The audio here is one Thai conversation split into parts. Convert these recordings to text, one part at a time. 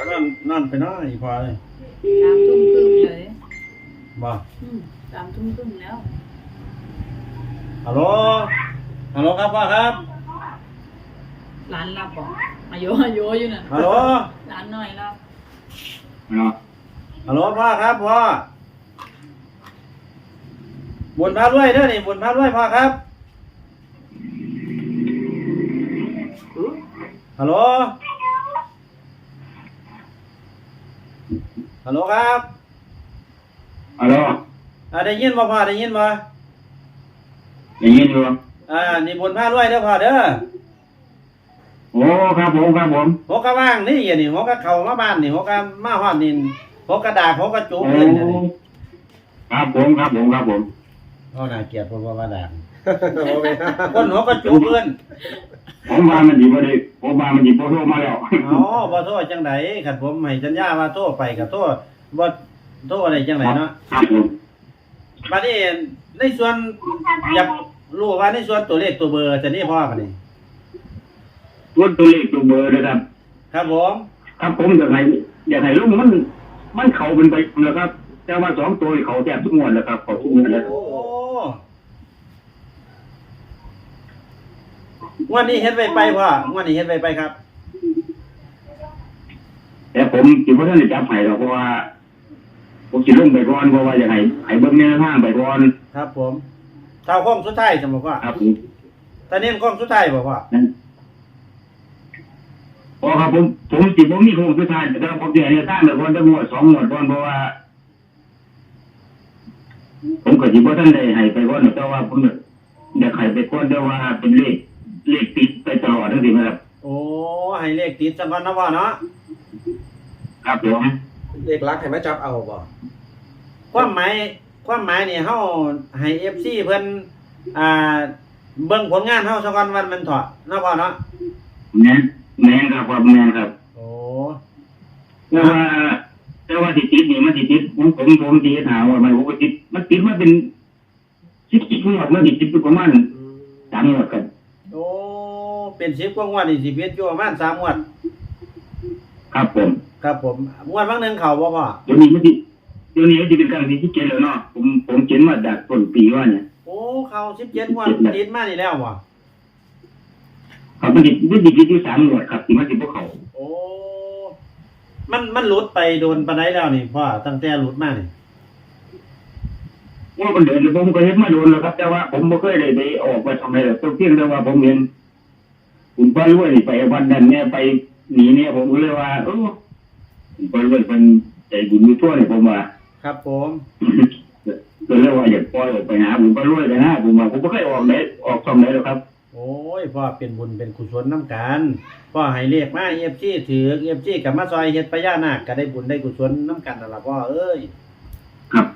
ก็นั่นนั่นไปเนาะอีพอเลยสามทุ่มครึ่งเลยบ่อืมสามทุ่มครึ่งแล้วฮัลโหลฮัลโหลครับพ่อครับร้านรับบอกอายุอายุอยู่น่ะฮัลโหลร้านน้อยรับเนาะฮัลโหลพ่อครับพ่อบุญพาด้วยเด้อนี่บุญพาด้วยพ่อครับฮัลโหล ฮัลโหลครับฮัลโหลอ่าได้ยินบ่พ่อได้ยินบ่ได้ยินอยู่อ่านี่บุญพาด้วยเด้อพ่อเด้อโอ้ครับผมครับผมหัวกะว่างนี่อย่านี่หัวกะเข้ามาบ้านนี่หัวกะมาฮอดนี่หัวกะดาษหัวกะจุกโอ้เลยนี่ครับผมครับผมครับผมเอาน่าเกลียดเพราะว่าด่าง คนหัวกะจุกเพิ่นผมว่ามันดีบ่ได้ผมว่ามันดีบ่โทรมาแล้วอ๋อบ่โทษจังไดคันผมให้สัญญาว่าโทรไปก็โทษบ่โทษได้จังไดเนาะครับผมบัดนี้ในส่วนอยากรู้ว่าในส่วนตัวเลขตัวเบอร์จะนี่พ่อบัดนี้ตัวตัวเลขตัวเบอร์นะครับ ครับผมครับผมอยากให้อยากให้ลุงมัน มันเข้าเป็นไปแล้วครับ แต่ว่าสองตัวนี่เขาแทบทุกงวดแล้วครับเขาทุกงวดแล้วโอ้ งวันนี้เฮ็ดไว้ไปพ่องวันนี้เฮ็ดไว้ไปครับ แต่ผมคิดว่าท่านจะจับให้หรอกเพราะว่า ผมสิลงไปก่อนเพราะว่าอยากให้ให้เบิ่งแนวทางไปก่อนครับ ผมเท่าข้องสุดท้ายสมบ่พ่อครับผมตอนนี้ข้องสุดท้ายบ่พ่อนั่นพอครับผมผมสิผมมีโครงสุดท้ายแต่ว่าผมจะให้แนวทางไปก่อนจะงวดสองงวดก่อนเพราะว่า ผมก็สิบ่ท่านได้ให้ไปก่อนแต่ว่าผมอยากให้ไปก่อนแต่ว่าเป็นเลข เลขติดไปตลอดทั้งสิ้นนะครับ โอ้ให้เลขติดสักก่อนนะพ่อเนาะครับผมเลขลักให้แม่จับเอาบ่ความหมายความหมายนี่เฮาให้ FC เพิ่นอ่า เบิ่งผลงานเฮาสักก่อนวันมันเถาะเนาะพ่อเนาะแม่นแม่นครับครับแม่นครับโอ้แต่ว่าแต่ว่าที่ติดนี่มันที่ติดผมผมผมที่ถามว่ามันผมก็ติดมันติดมาเป็นสิบสิบงวดมันติดติดอยู่ประมาณสามงวดกันโอ้ เป็น10กว่างวดนี่สิเฮ็ดอยู่ประมาณ3งวด ครับผมครับผมงวดบางหนึงเข้าบ่พ่อเดี๋ยวนี้มันติเดี๋ยวนี้มันจะเป็นการที่เจ็ดแล้วเนาะผมผมเขียนมาจากต้นปีว่าเนี่ย โอ้เข้า17งวดติดมานี่แล้วบ่ครับมันติดมันติดอยู่สามงวดครับที่มันติดพวกเขาโอ้มันมันหลุดไปโดนปานใดแล้วนี่พ่อตั้งแต่หลุดมานี่ว่ามันเดินแล้วผมก็เห็นมาโดนแล้วครับ แต่ว่าผมไม่เคยได้ไปออกไปทำอะไรหรอกต้องเพียงแต่ว่าผมเห็น คุณป้ารวยนี่ไปวันนั้นเนี่ยไปหนีเนี่ยผมก็เลยว่าเออคุณป้ารวยเป็นใจบุญมีทั่วเนี่ยผมว่าครับผมก็เลยว่าอยากปล่อยออกไปหาผมก็รวยไปนะผมว่าผมไม่เคยออกไหนออกช่องไหนหรอกครับ โอ้ยพ่อเป็นบุญเป็นกุศลน้ำกันพ่อให้เรียกมาเอฟซีถือเอฟซีกับมาซอยเฮ็ดพญานาคก็ได้บุญได้กุศลน้ำกันนั่นล่ะพ่อเอ้ยครับ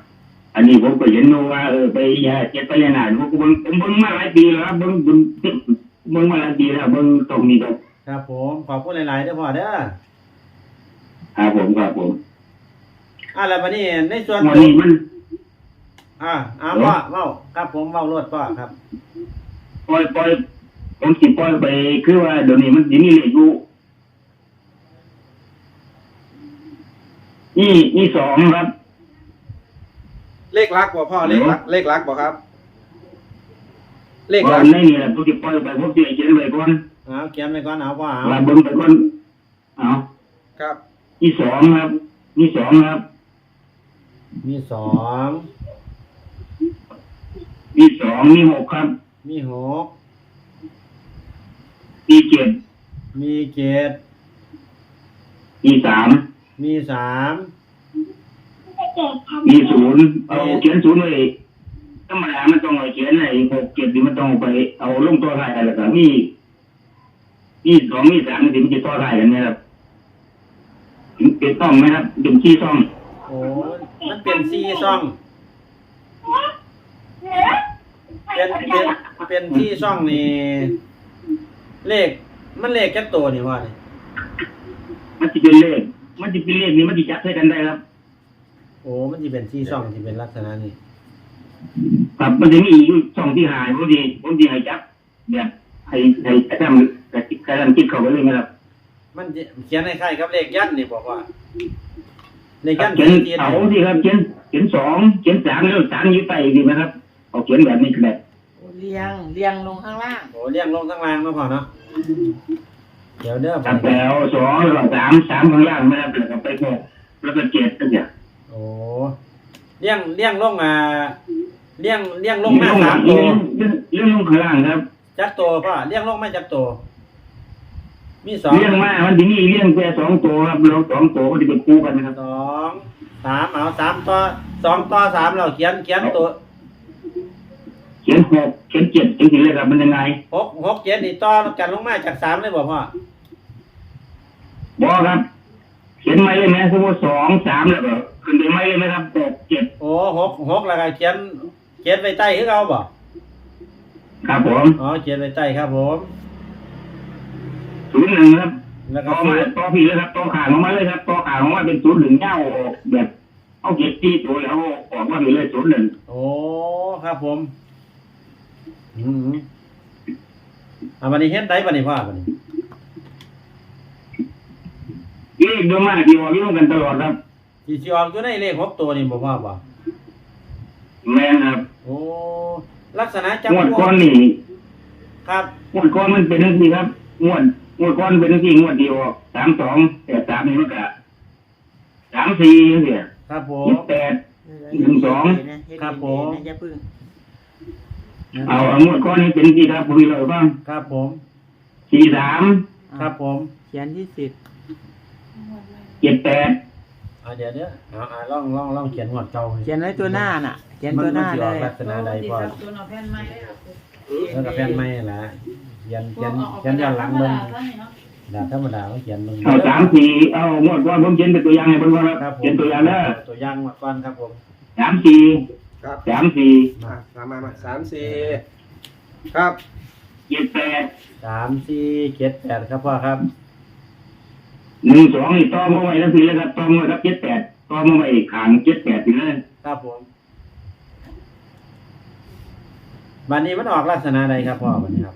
อันนี้ผมก็เห็นว่าเออไปยาเจ็ดไปยานาผมก็เบิ่งผมเบิ่งมาหลายปีแล้วครับเบิ่ง เบิ่งเบิ่งมาหลายปีแล้วเบิ่งตรงนี้ครับครับผมขอบคุณหลายๆเด้อพ่อเด้อครับผมครับผมอะแล้วบัดนี้ในส่วนวันนี้มัน อ่าอ่าพ่อเว้าครับผมเว้ารถพ่อครับปล่อยปล่อยผมสิปล่อยไป คือว่าเดี๋ยวนี้มันสิมีเลขอยู่นี่นี่สองครับ เลขลักบ่พ่อเลขลักเลขลักบ่ครับ เลขก่อลันกในนี่แหละผมสิปล่อยไปผมสิเขียนไว้ก่อนเอาเขียนไว้ก่อนเอาพ่อเอาว่าเบิ่งไปก่อนเอาครับนี่สองครับนี่สองครับ มีสองนี่สองนี่หกครับ มีหกนี่เจ็ดมีเจ็ดนี่สามมีสามมีศูนย์เอาเขียนศูนย์ไว้ ธรรมดามันต้องเอาเขียนไอ้หกเจ็ดนี่มันต้องเอาไปเอาลงตัวท้ายแล้วก็มีนี่สองนี่สามนี่มันจะต่อท้ายกันเนะครับเป็นต้องไหมครับเป็นขี้ซ่องโอ้มันเป็นสี่ช่อง เป็นเป็นเป็นที่ช่องนี่เลข มันเลขแค่ตัวนี่ว่านี่มันจะเป็นเลข มันจะเป็นเลขนี่มันจะจับใช้กันได้ครับ โอ้ มันจะเป็นที่ช่องที่เป็นลักษณะนี้ ครับมันจะมีอยู่ช่องที่หายผมดีผมดีให้จับแบบให้ให้กระทำกระติกกระทำคิดเข้าไปเลยนะครับโมันจะเขียนให้ใครครับเลขยันนี่บอกว่าเลขยันเขียนเขียนเอาสิครับเขียนเขียนสองเขียนสามแล้วสามอยู่ใต้ดีไหมครับเอาเขียนแบบนี้ก็ได้เรียงเรียงลงข้างล่างโอ้เรียงลงข้างล่างเนาะพ่อเนาะเดี๋ยวเด้อครับแล้วสองแล้วก็สามสามข้างล่างนะครับแล้วก็ไปหกแล้วก็เจ็ดนั่นเนี่ยโอ้เลี้ยงเลี้ยงลงอ่า เลี้ยงเลี้ยงลเรื่งองมาลงสามเรื่ตัวองเรื่องลงข้างล่างครับจักตัวพ่อเลี้ยงลงมาจักตัวมีสองเรื่องมามันจะมีเรื่องแค่สองตัวครับเราสองตัวก็จะเป็นคู่กันนะครับสองสามเอาสามต่อสองต่อสามเราเขียนเขียนตัว เขียนหกเขียนเจ็ดจริงๆเลยครับมันยังไงหกหกเจ็ดนี่ต่อกันลงมาจากสามเลยบอกพ่อบอกครับเขียนไม่เลยไหมสมมติสองสามแล้วก็ขึ้นไปไม่เลยไหมครับหกเจ็ดโอ้หกหกแล้วก็เขียน เขียนไว้ใต้คือเอาบ่ครับผมอ๋อเขียนไว้ใต้ครับผมศูนย์หนึ่งครับแล้วก็ต่อศูมานย์ต่อพี่เลยครับต่อขางออกมาเลยครับต่อขางออกมาเป็นศูนย์หนึ่งเง่าออกแบบเอาเก็บที่ตัวแล้วออกมาเป็นเลยศูนย์หนึ่งโอ้ครับผม อืมอ่าวันนี้เฮ็ดได้บันนี้พ่อบันนี้เลขเดิมมากที่ออกยุ่งกันตลอดครับที่สิออกอยู่ในเลขหกตัวนี่บ่พ่อบ่ แม่นครับโอ้ลักษณะจังวดพวก้อนนี่ครับงวดก้อนมันเป็นทั้งทีครับงวดงวดก้อนเป็นทั้งทีงวดเดียวสามสองแต่สามนี่มันกะสามสี่เนี่ยครับผยี่มสิบแปด หนึ่งสอง ครับผม อย่าพึ่งเอาเอางวดก้อนนี้เป็นที่ครับคุยเลยบ้างครับผม สี่สามครับผม เขียนที่สิบเจ็ดแปด อ่าเดี๋ยวเดี๋ยวเอาอ่าลองลองลองเขียนหวดเก่าให้เขียนไว้ตัวหน้าน่ะ เขียนมัตัวหน้ามัสิเลออกยลักษณะใดพ่อตัวเอาแผ่นไม้ได้หรอแล้วก็แฟนไม่ล่ะเขียนพเขีวยกนเอาออกเขียนย้อนหลังเบิ่งธรรมดาซะนี่เนาะดาธรรมดาเขาเขียนเบิ่งเอาสามสี่เอางวดก้อนผมเขียนเป็นตัวอย่างให้เพิ่นว่าครับผมเขียนตัวอย่างเด้อตัวอย่างมาก่อนครับผมสามสี่ครับสามสี่อะมามามาสามสี่ครับ เจ็ดแปดสามสี่เจ็ดแปดครับพ่อครับ หนึ่งสองนี่ต่อมาไว้แล้วทีแล้วครับต่อมาครับเจ็ดแปดต่อมาไว้ขางเจ็ดแปดทีเลยครับผมวันนี้มันออกลักษณะใดครับพ่อวันนี้ครับ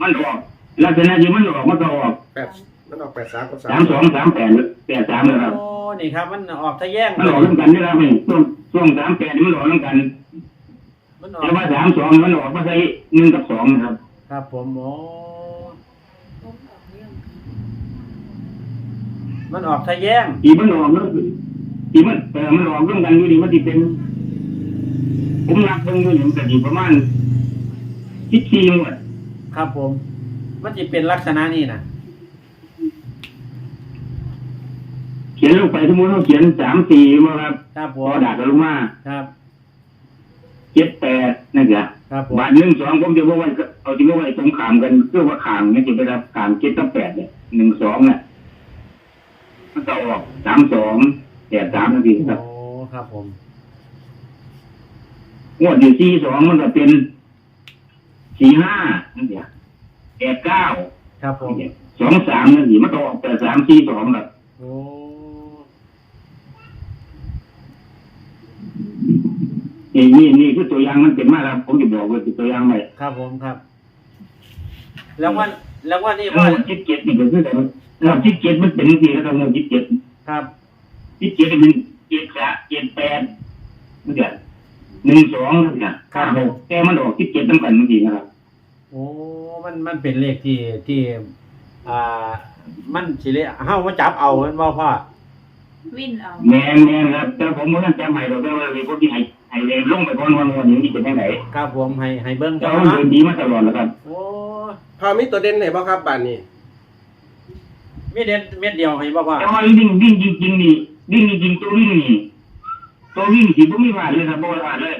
มันออกลักษณะที่มันออกมันก็ออกแปดมันออกแปดสามกับสาสามมสองสามแปดแปดสามเลยครับ โอ้นี่ครับ มันออกทะแย่งมันออกร่วมกันนี่ครับนี่ช่วงช่วงสามแปดนี่มันออกร่วมกันมันออแต่กว่าสามสองมันออกมาใส่หนึ่งกับสองนะครับ ครับผมโอ้ มันออกทะแย่งที่มันออกเรื่องที่มันเออมันออกร่วมกันอยู่นี่มันที่เป็นผมนับเบิ่งอยู่นี่มันก็อยู่ประมาณสิบสี่งวดครับผม มันจะเป็นลักษณะนี้นะเขียนลงไปสมมติเราเขียนสามสี่มาครับครับผพอมดาดลงมาครับ เจ็ดแปดนั่นแหละครับผมบาทหนึ่งสองผมจะว่าไว้เอาจะว่าไว้ตรงขามกันเพื่อว่าขามเนี่ยจะไปรับขามเจ็ดกับแปดเนี่ยหนึ่งสองเนี่ย มันก็ออกสามสองแปดสามนาทีครับโอ้ครับผม งวดที่สี่สองมันก็เป็นสี่ห้านั่นเดียวแปดเก้าครับผม สองสามนั่นสิมันก็ออกแปดสามสี่สองแบบโอ้นี่นี่นี่คือตัวอย่างมันเป็นมาครับผมจะบอกว่าเป็นตัวอย่างไปครับผมครับ แล้ววัน แล้ววันนี้งพ่อวดที่เจ็ดนี่ก็คือแต่งวดที่เจ็ดมันเป็นสี่แล้วก็งวดที่เจ็ดครับที่เจ็ดเป็นเจ็ดสะเจ็ดแปดนั่นเดียวหนึ่งสองนั่นเดียวห้าหกแต่มันออกที่เจ็ดตั้งกันเมื่อกี้นะครับ โอ้มันมันเป็นเลขที่ที่ อ่า มันสิเลเฮามาจับเอาเห็นบ่พ่อวินเอาแมนแมนครับแต่ผมไม่ต้องจำให้เราแต่ว่าเลยพวกที่ให้ให้เลยลงไปก่อนวันวันนี้จะเป็นยังไงครับผมให้ให้เบิ่งแต่ก่อนว่าเนาะเดินดีมาตลอดแล้วครับ โอ้ พอมีตัวเด่นไหนบ้างครับบ้านนี้มีเด่นเม็ดเดียวให้บ่พ่อแต่ว่าวิ่งวิ่งจริงๆนี่วิ่งจริงๆตัววิ่งนี่ตัววิ่งที่ผมไม่ผ่านเลยครับไม่ผ่านเลย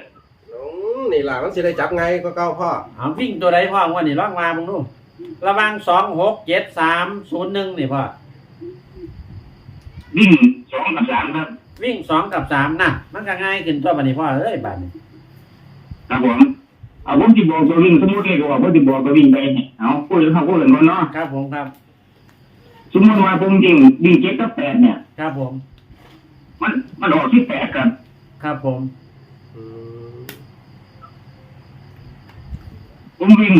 อืมนี่ล่ะมันสิได้จับไงก็เก้าพ่อเอาวิ่งตัวใดพ่องวันนี้ลองมาเบิ่งดูระหว่างสองหกเจ็ดสามศูนย์หนึ่งนี่พ่อวิ่งสองกับสามครับวิ่งสองกับสามน่ะมันก็ง่ายขึ้นตัวบัดนี้พ่อเอ้ยบัดนี้ครับผม เอาผมจะบอกตัววิ่งสมมติเลยก็ว่าผมจะบอกตัววิ่งไปเอาพูดเลยเขาพูดเลยก่อนเนาะครับผมครับ สมมติว่าผมวิ่งวิ่งเจ็ดกับแปดเนี่ย ครับผม มันมันออกที่แปดครับ ครับผมอืมผมวิ่ง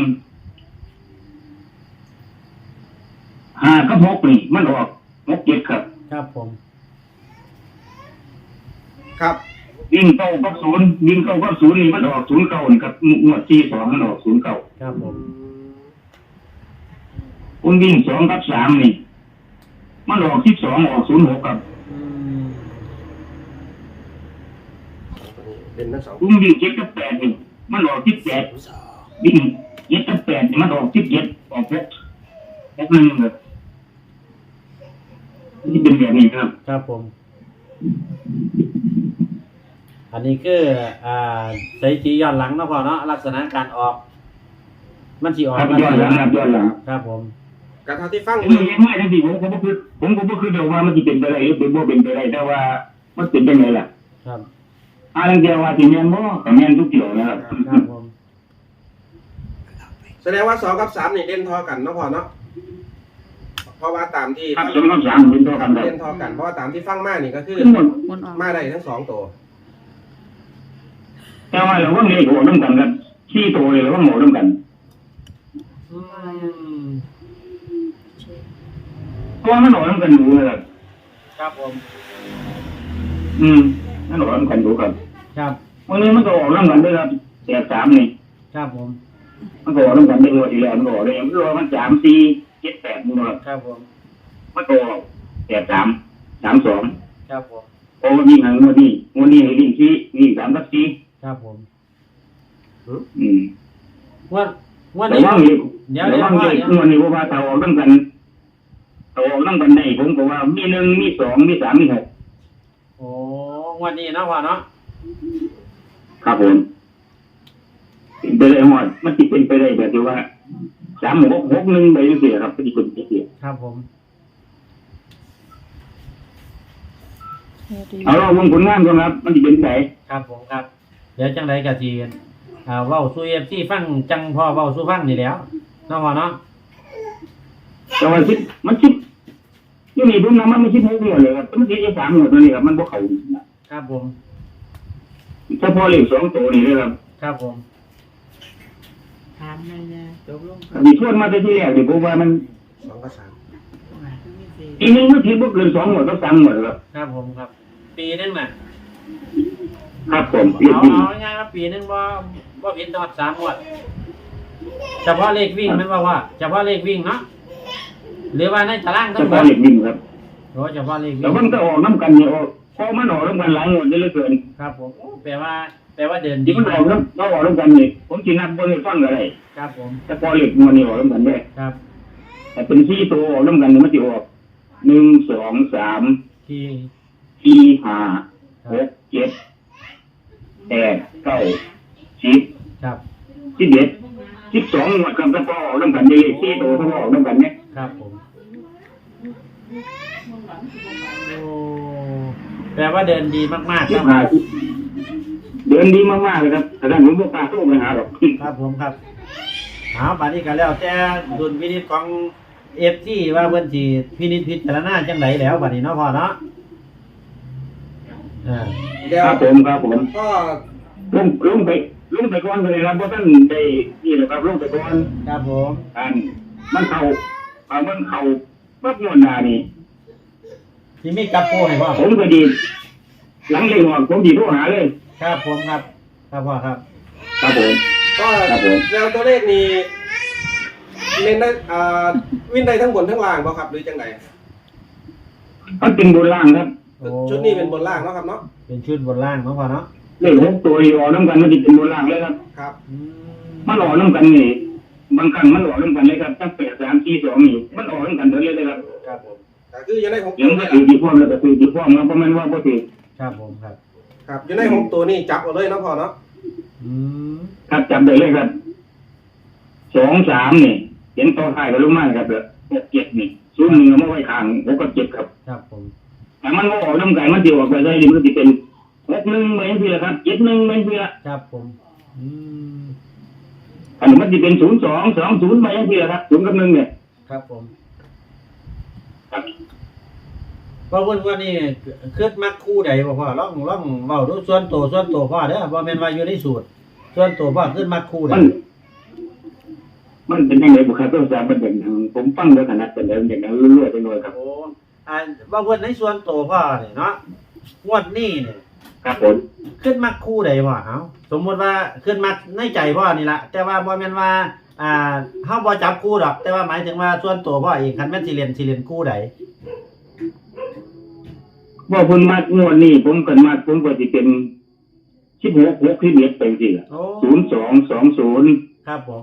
ห้ากับหกนี่มันออกหกเจ็ดครับ ครับผม ครับ วิ่งเก้ากับศูนย์วิ่งเก้ากับศูนย์นี่มันออกศูนย์เก้านี่ครับงวดที่สองมันออกศูนย์เก้าครับผมคุณวิ่งสองกับสามนี่ มันออกสิบสองออกศูนย์หกครับอืมเป็นทั้งสองคุณวิ่งเจ็ดกับแปดนี่ มันออกสิบแปดวิ่งเจ็ดกับแปดนี่มันออกสิบเจ็ดออกหกหกหนึ่งครับนี่เป็นแบบนี้ครับ ครับผม อันนี้คืออ่าสถิติย้อนหลังเนาะพ่อเนาะลักษณะการออก มันสิออกครับย้อนหลังครับย้อนหลังครับผมกระเท่าที่ฟังผมเรียนไม่ได้สิผมผมก็คือผมก็บ่คือเดาว่ามันจะเป็นไปได้หรือเป็นบ่เป็นไปได้แต่ว่ามันเป็นไปไหนล่ะ ครับอาลังเดียวว่าสิแม่นบ่ก็แม่นทุกเกี่ยวนะครับครับผมแสดงว่าสองกับสามนี่เด่นทอกันเนาะพ่อเนาะเพราะว่าตามที่ครับสองกับสามเป็นตัวกันครับเด่นทอกันเพราะว่าตามที่ฟังมานี่ก็คือขึ้นหมดบนออกมาได้ทั้งสองตัว แต่ว่าเราว่าเลขโหนำกันครับที่โตเลยเราว่าหมอนำกันอืมเพราะว่ามันหมอนำกันอยู่นะครับครับผม อืมมันหมอนำกันอยู่ครับครับวันนี้มันก็ออกนำกันด้วยครับแปดสามนี่ครับผม มันก็ออกนำกันได้ตัวทีแล้วมันก็ออกได้อย่างที่ว่ามันสามสี่เจ็ดแปดนี่ครับครับผมมันก็ออกแปดสามสามสองครับผมโอ้วิ่งหางวันนี้วันนี้วิ่งสี่วิ่งสามกับสี่ ครับผมอืมวันวันแต่นี้ว่าอีกเดี๋ยวแต่เดี๋ยวว่าพ่ออีกเดี๋ยววันนี้ว่าเตาออกน้ำกันเตาออกน้ำกันได้ผมก็ว่ามีหนึ่งมีสองมีสามมีหกโอ้วันนี้เนาะพ่อเนาะครับผมเป็นไปได้หอดมันติเป็นไปได้แบบที่ว่าสามหกหกหนึ่งไปเสียครับที่คนเสียครับผมเอาเราวงผลงานก่อนครับ มันจะเป็นไงครับผมครับ เดี๋ยวจังไรกะทีอ่าเว้าสู้เอฟซีฟังจังพ่อเว้าสู้ฟังนี่แหล้วเนาะพ่อเนาะแต่ว่าคิดมันคิดที่นี่ผมนะมันไม่คิดหกหมดเลยครับมันคิดแค่สามหมดตัวนี้ครับมันบ่เขาครับผม เฉพาะเลขสองตัวนี่เลยครับครับผม ถามไม่แน่จบลงมีทวนมาแต่ที่แรกเดี๋ยวผมว่ามันสองกับสามอีกนึงมันคิดว่าเกินสองหมดก็สามหมดครับครับผมครับ ปีนึงน่ะ ครับผมเรียเอาดีเอาง่ายๆว่าปีนึงว่าว่าผิดตอดสามงวดเฉพาะเลขวิ่งแมันว่าว่าเฉพาะเลขวิ่งเนาะหรือว่าในตารางเฉทั้งหมพาะดเลขวิ่งครับ โอ้เฉพาะเลขแต่วิ่งมันก็ออกน้ำกันเนี่ยออกพอมันออกน้ำกันหลายงวดได้เหลือเกินครับผมโอ้แปลว่า แปลว่าเดินที่ดีมันออกน้ำเราออกน้ำกันเนี่ยผมจีนับเบอร์ฟังอะไรครับผมแต่พอเหล็กงวดนี่ออกน้ำกันได้ ครับแต่เป็นสี่ตัวออกน้ำกันเนี่ยมันจะออกหนึ่งสองสามที่สี่ห้าหกเจ็ด แปดเก้าสิบครับสิบเอ็ดสิบสองงวดครับแต่พอออกน้ำกันได้เลขสี่ตัวเขาออกน้ำกันเนี่ยครับผมโอ้แปลว่าเดินดีมากๆคสิรับบห้าสิบเดินดีมากๆเลยครับแต่ถ้าผมไม่กล้าโทรไปหาหรอกครับผมครับเอาบัดนี้ก็แล้วแต่ดุลพินิจของเอฟที่ว่าเพิ่นสิพินิจพิจารณาจังไดแล้วบัดนี้เนาะพ่อเนาะ อ่าเดี๋ยวครับผมครับผมก็ลงลงไปลงไปก่อนเลยครับเพราะท่านได้นี่แหละครับลงไปก่อนครับผมอันมันเข้าอ่ามันเข้าปั๊บงวดหน้านี่สิมีกับโปให้พ่อผมก็ดี หลังเลยหอกผมดีโทรหาเลย ครับผมครับ ครับพ่อครับ ครับผม ก็ครับผม แล้วตัวเลขนี้เล่นได้อ่าวินได้ทั้งบนทั้งล่างป่ะครับหรือจังไงมันเป็นบนล่างครับ โอ้ชุดนี้เป็นบนล่างเนาะครับเนาะเป็นชุดบนล่างเนาะพ่อเนาะเลขหกตัวที่ออกน้ำกันมันจะเป็นบนล่างเลยครับ ครับอืมันออกน้ำกันนี่บางครั้งมันออกน้ำกันเลยครับตั้งแปดสามสี่สองนี่มันออกน้ำกันเถอะเลยเลยครับครับผมก็คืออยู่ในหกยัตัวงก็นี่แหถือละจีพ่วงแล้วก็ถือจีพ่วงแล้วเพราะมันว่าพอถือครับผมครับ ครับอยู่ในหกตัวนี่จับเอาเลยเนาะพ่อเนาะอืมครับจำได้เลยครับสองสามนี่เห็นต่อท้ายกับลูกไม้ครับเด้อหกเจ็ดนี่ศูนย์หนึ่งเอามาไว้ข้างหกกับเจ็ดครับ ครับผม แต่มันก็ออกน้ำกันมันจะออกไปได้ดีมันจะเป็นหกหนึ่งไปยังทีละครับเจ็ดหนึ่งไปยังทีละครับผม อืมอันนี้มันจะเป็นศูนย์สองสองศูนย์ไปยังทีละครับศูนย์กับหนึ่งเนี่ยครับผมครับเพราะวันวันนี้คิดมักคู่ใดบ่พ่อลองลองเว้าดูส่วนตัวส่วนตัวพ่อเด้อบ่แม่นว่าอยู่ในสูตร ส่วนตัวพ่อคิดมักคู่ใดมันมันเป็นยังไงบุคคลต้องสามเป็นอย่างนั้นผมฟังแล้วขนาดเป็นแล้วอย่างนั้นเรื่อยๆไปหน่อยครับโอ้อ่าว่าเพิ่นในส่วนตัวพ่อนี่เนาะงวดนี้เนี่ยครับผมขึ้นมักคู่ใดบ่เอ้าสมมุติว่าขึ้นมักในใจพ่อนี่ละแต่ว่าบ่แม่นว่า อ่าเฮาบ่จับคู่ดอก แต่ว่าหมายถึงว่าส่วนตัวพ่อเองคันแม่นสิเรียนสิเรียนคู่ใดว่าเพิ่นมางวดนี้ผมกันมากผมก็จะเป็นสิบหกหกที่เม็ดเป็นสิล่ะโอ้ ศูนย์สองสองศูนย์ครับผม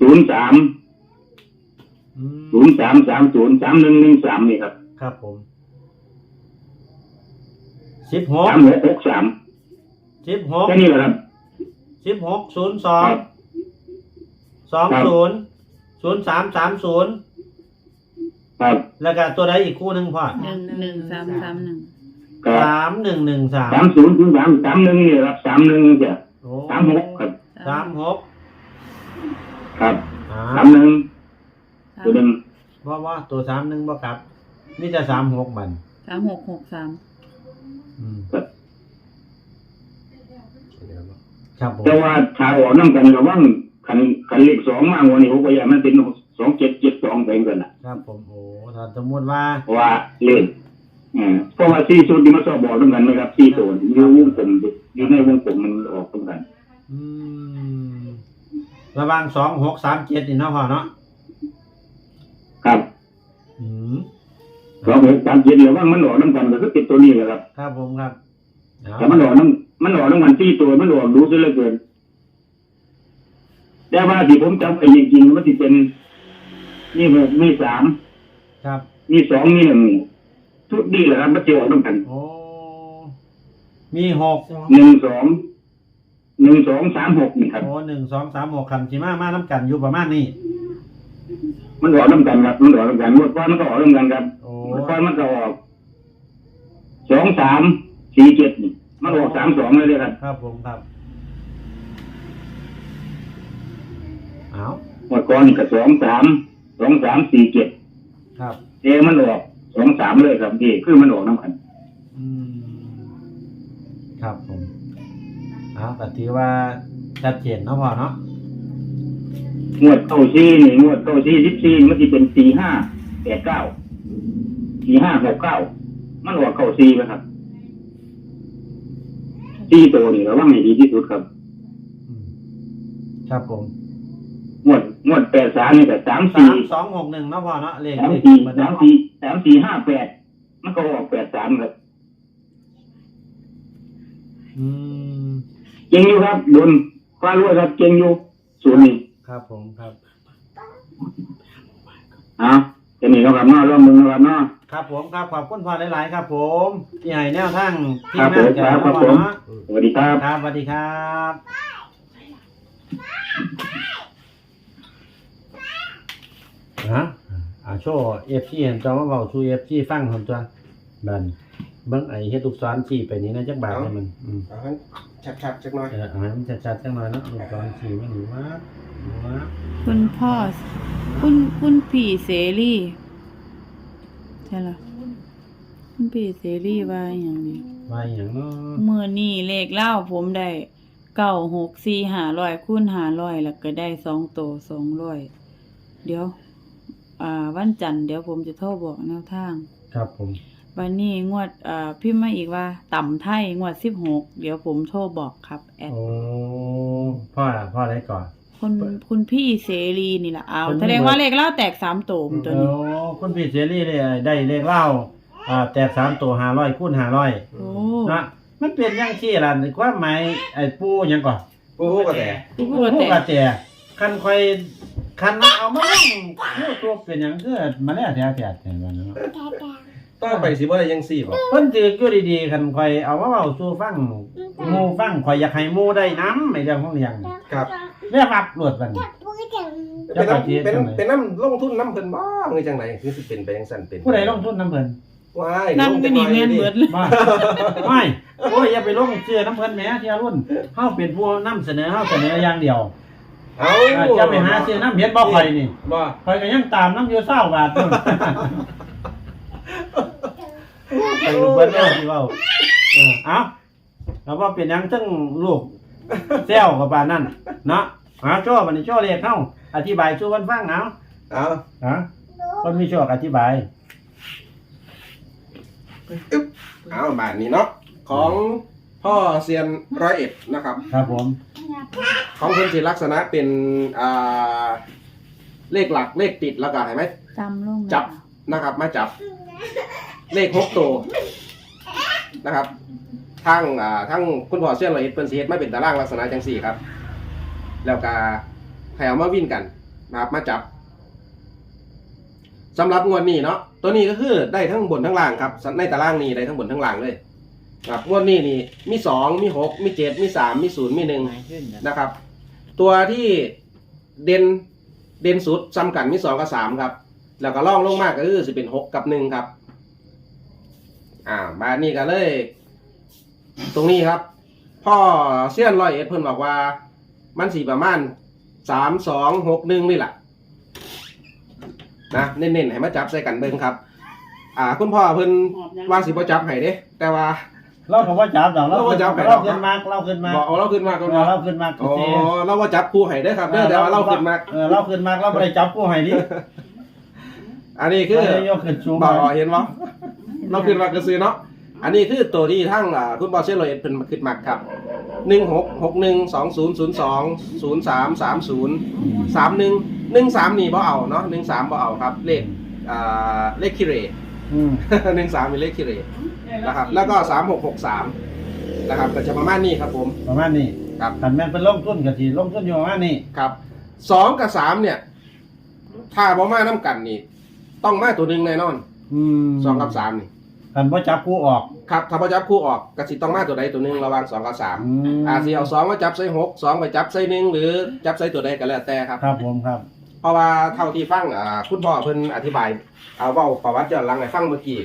ศูนย์สามอืม ศูนย์สามสามศูนย์สามหนึ่งหนึ่งสามนี่ครับครับผมสาม16หกหกสามแค่16นี้แหละครับ16ครับ02 20 0330ครับแล้วก็ตัวใดอีกคู่หนึงพ่อหนึ่งหนึ่งสามสามหนึ่งครับสามหนึ่งหนึ่งสามสามศูนย์ศูนย์สามสามหนึ่งนี่ครับสามหนึ่งจ้ะโอ้สามหกครับสามหกครับอ่าสามหนึ่งสาม ตัวหนึ่งว่าว่าตัวสามหนึ่งบ่ครับนี่จะสามหกบันสามหกหกสามอืมครับครับผมแต่ว่าถ้าออกน้ำกันระวังขันขันเลขสองมากกว่านี้ผมก็อยากมันเป็นสองเจ็ดเจ็ดสองเป็นกันนะครับผมโอ้ถ้าสมมติว่าเพราะว่าเลขอ่าเพราะว่าสี่ชุดที่มาสอบบอกด้วยกันไหมครับสี่ตัวอยู่วงกลมอยู่ในวงกลมมันออกตรงกัน อืมระหว่างสองหกสามเจ็ดนี่เนาะพ่อเนาะครับอืม สองหกสามเจ็ดระวังมันออกน้ำกันก็คือติดตัวนี้แหละครับ ครับผมครับเอาแต่มันออกน้ำมันออกน้ำมันสี่ตัวมันออกรู้ซะเหลือเกินแต่ว่าที่ผมจำไปจริงๆมันจะเป็นนี่หกนี่สามครับนี่สองนี่หนึ่งชุดนี้แหละครับมันจะออกน้ำกันโอ้มีหกหนึ่งสองหนึ่งสองสามหกนี่ครับโอ้หนึ่งสองสามหกคันสีมามาน้ำกันอยู่ประมาณนี้ มันออกน้ำกันครับมันออกน้ำกันงวดก้อนมันก็ออกน้ำกันครับโอ้งวดก้อนมันก็ออกสองสามสี่เจ็ดนี่มันออกสามสองเลยเลยครับครับผมครับเอางวดก้อนนี่ก็สองสามสองสามสี่เจ็ดครับเอมันออกสองสามเลยครับนี่คือมันออกน้ำกันอืมครับผมเอาแต่ถือว่าชัดเจนเนาะพ่อเนาะ งวดเก้าซี่นี่งวดเก้าซี่สิบสี่มันจะเป็นสี่ห้าแปดเก้าสี่ห้าหกเก้ามันออกเก้าซี่นะครับซี่ตัวนี่ระวังให้ดีที่สุดครับอืมครับผมงวดงวดแปดสามนี่แต่สามสาสี่มสองหกหนึ่งเนาะพ่อเนาะเลขสามเลขสี่มันสามสี่สามสี่ห้าแปดมันก็ออกแปดสามครับอืมเก่งอยู่ครับโดนฟ้ารั่วครับเก่งอยู่ศูนย์นี่ ครับผมครับเอาจะมีเราครับเนาะร่วมมือนะครับเนาะครับผมครับขอบคุณพ่อหลายๆครับ ผมที่ให้แนวทางที่ครับแม่นผมแก่ครับพ่อผม เนาะสวัสดีครับ ครับสวัสดีครับฮะอ่าโชว์เอฟซีเห็นจอมาเบาชูเอฟซีฟังคนตัวบันเบิ้งไอเฮ็ดลูกศรชี้ไปนี้นะจักบาทให้มันอืม เอาให้ชัดๆจักหน่อย เออเอาให้มันชัดๆจังหน่อยเนาะลูกศรชี้ไม่หนูว่าหนูว่า คุณพ่อ คุณคุณพี่เสรีใช่เหรอคุณพี่เสรีว่าอย่างนี้ว่าอหย่างเนาะเมื่อนี่เลขเล่าผมได้เก้าหกสี่หาร้อยคูณหาร้อยแล้วก็ได้สองโตสองร้อยเดี๋ยว อ่า วันจันทร์เดี๋ยวผมจะโทรบอกแนวทาง ครับผม วันนี้งวดอ่าพิมพ์มาอีกว่า ต่ำไทยงวดสิบหกเดี๋ยวผมโทรบอกครับแอดโอ้พ่อพ่ออะไรก่อน คุณคุณพี่เสรีนี่แหละเอาคนนี้แสดงว่าเลขเล่าแตกสามโตมตัวนี้ โอ้คุณพี่เสรีเลยได้เลขเล่าอ่าแตกสามตัวห้าร้อยคูณห้าร้อยโอ้นะมันเป็นอยังที่ล่ะความหมายไอ้ปูหยังก่อนโอ้โหก็แต่ผู้ปูพูดแต่กระแจคันคอยคันเอามาลงพูดตัวเป็นหยังคือมาแล้วแท้ๆแต่ว่าเนาะ ต้องไปสิบ่ได้ยังสี่บ่เพิ่นถืออยู่ดีๆคันคอยเอามาเว้าสู่ฟังหมู่ฟังคอยอยากให้หมู่ได้นำในเรื่องของเรื่องครับเรียกรับรวดบัดนี้ เป็นน้ำเป็นเป็นน้ำลงทุนน้ำเพิ่นบ้างคือจังไหนคือสิเป็นไปจังสั่นเป็นผู้ใดลงทุนนำเพิ่นว้ายนั่นลงก็จังนี่หอยแม่นดิเบิดเลยว่าไม่โอ้ยอย่าไปลงเชื่อน้ำเพิ่นแหมเที่ยรุ่นเฮาเป็นผู้นำเสนอเฮาเสนออย่างเดียวเอ้าอ่าจะไปหาซื้อน้ำเฮ็ดบ่ข่อยนี่บ่ข่อยก็ยังตามน้ำอยู่20บาทนู่น ไปดูเบิ่นแล้วสิเว้าเออเอ้าแล้วว่าเป็นหยังจังลูกแซวกับปานนั้นเนาะหาโจ้บัดนี้โจ้เลขเฮาอธิบายสู่กันฟังเอาเอาฮะคนมีโชคอธิบายเอาบาทนี้เนาะของพ่อเซียนร้อยเอ็ดนะครับ ครับผม ของเพิ่นสิลักษณะเป็นอ่าเลขหลักเลขติดแล้วก็เห็นไหม จำลงจับ นะครับ มาจับ เลขหกตัวนะครับทั้งอ่าทั้งคุณพ่อเซียนร้อยเอ็ดเพิ่นสิเฮ็ดมาเป็นตารางลักษณะจังสี่ครับ แล้วก็ให้เอามาวิ่นกันนะครับมาจับสำหรับงวดนี้เนาะตัวนี้ก็คือได้ทั้งบนทั้งล่างครับในตารางนี้ได้ทั้งบนทั้งล่างเลยครับงวดนี้นี่มีสองมีหกมีเจ็ดมีสามมีศูนย์มีหนึ่งนะครับ ตัวที่เด่นเด่นสุดซ้ำกันมีสองกับสามครับ แล้วก็ล่องลงมากก็คือสิเป็นหกกับหนึ่งครับ อ่าบานนี้ก็เลย ตรงนี้ครับ พ่อเซียนร้อยเอ็ดเพิ่นบอกว่า มันสีประมาณสามสองหกหนึ่งนี่แหละนะเน้นๆให้มาจับใส่กันเบิ่งครับ อ่า คุณพ่อเพิ่นว่าสิบ่จับให้เด้ แต่ว่า เราผมว่าจับดอกเราเราบ่จับให้ดเราอก ขึ้นมากเราขึ้นมากบอกเอาเราขึ้นมาก่อนว่าเราขึ้นมากอ๋อสิเราว่าจับคู่ให้เด้อครับเด้อแต่ว่าเราขึ้นมา เออเราขึ้นมากเราไม่ได้จับกูให้ดิอันนี้คือ เราได้ยกขึ้นสูงบ่อเห็นบ่ เราขึ้นมากระซื้อเนาะอันนี้คือตัวที่ทั้งอ่าคุณบอสเชลโลเอ็ดเป็นขึ้นมาครับหนึ่งหกหกหนึ่งสองศูนย์ศูนย์สองศูนย์สามสามศูนย์สามหนึ่งหนึ่งสามนี่บ่เอาเนาะหนึ่งสามบ่เอาครับ เลขอ่าเลขคิเรอืมหนึ่งสามเป็นเลขคิเรนะครับ แล้วก็สามหกหกสามนะครับก็จะประมาณนี้ครับผม ประมาณนี้ครับคันแม่นเป็นลงทุนก็สิลงทุนอยู่ประมาณนี้ครับสองกับสามเนี่ย ถ้าบ่มาน้ำกันนี่ ต้องมาตัวหนึ่งแน่นอน อืมสองกับสามนี่คันบ่จับกูออกครับถ้าพอจับคู่ออกก็สิต้องมาตัวใดตัวหนึ่งระหว่างสองกับสามอืมอาสิเอาสองมาจับใส่หกสองไปจับใส่หนึ่งหรือจับใส่ตัวใดก็แล้วแต่ครับ ครับผมครับ เพราะว่าเท่าที่ฟังอ่าคุณพ่อเพิ่นอธิบายเอาเว้าประวัติย้อนหลังให้ฟังเมื่อกี้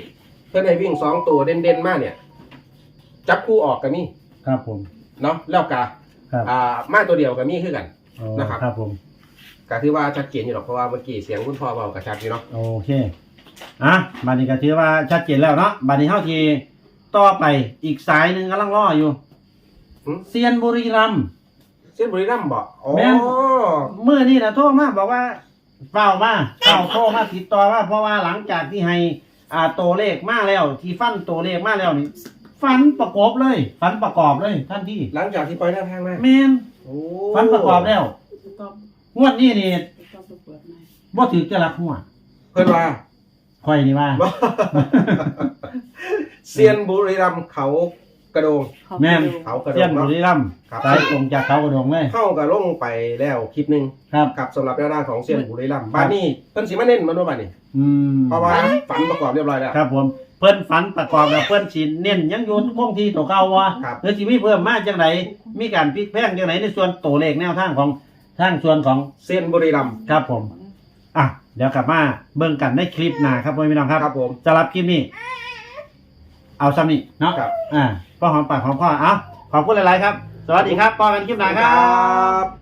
เพิ่นให้วิ่งสองตัวเด่นๆมาเนี่ย จับคู่ออกก็มีครับผม เนาะแล้วก็ครับอ่ามาตัวเดียวก็มีคือกันโอ้นะครับ ครับผม ก็ถือว่าชัดเจนอยู่หรอกเพราะว่าเมื่อกี้เสียงคุณพ่อเว้าก็ชัดอยู่เนาะโอเค อะบัดนี้ก็ถือว่าชัดเจนแล้วเนาะบัดนี้เฮาทีต่อไปอีกสายหนึงกำลังรออยู่เซียนบุรีรัมย์ เส้นบุรีรัมย์บ่อ๋อแม่น เมื่อนี่นะโทรมาบอกว่าเปล่ามาเปล่าโทรมาติดต่อว่าเพราะว่าหลังจากที่ให้อ่าตัวเลขมาแล้ว ที่ฟันตัวเลขมาแล้วนี่ฟันประกอบเลยฟันประกอบเลย ท่านที่หลังจากที่ปล่อยหน้าทางมาแมนโอ้ฟันประกอบแล้วต้องงวดนี้นี่ต้องไปเปิดใหม่บ่ถือจะรักหัวเพิ่นว่า ค่อยนี่ว่า เซียนบุรีรัมย์เขากระโดงเขาแม่นไปดูเขากระโดเซียนงบุเนาะ รีรัมย์ครับ สายตรงจากเขากระดงเลยเข้ากับลงไปแล้วคลิปหนึ่งครับ กับสำหรับแนวทางของเซียนบุรีรัมย์บ้านนี้เพิ่นสิมาเน้นมาด้วยบ้านนี้อืมเพราะว่าฝันประกอบเรียบร้อยแล้ว ครับผม เพิ่นฝันประกอบแล้วเพิ่นสิเน้นยังอยู่คงที่ตัวเก่าวะครับ หรือสิมีเพิ่มมาจังไดมีการพลิกแพลงจังไดในส่วนตัวเลขแนวทางของทางส่วนของเซียนบุรีรัมย์ครับผมอะ เดี๋ยวกลับมาเบิ่งกันในคลิปหน้าครับพ่อพี่น้องครับครับผมสำหรับคลิปนี้ เอาซ้ำนี่เนาะครับ อ่าพ่อหอมปากหอมคอเอาขอบคุณหลายๆครับ สวัสดีครับปอกันคลิปหน้าครับ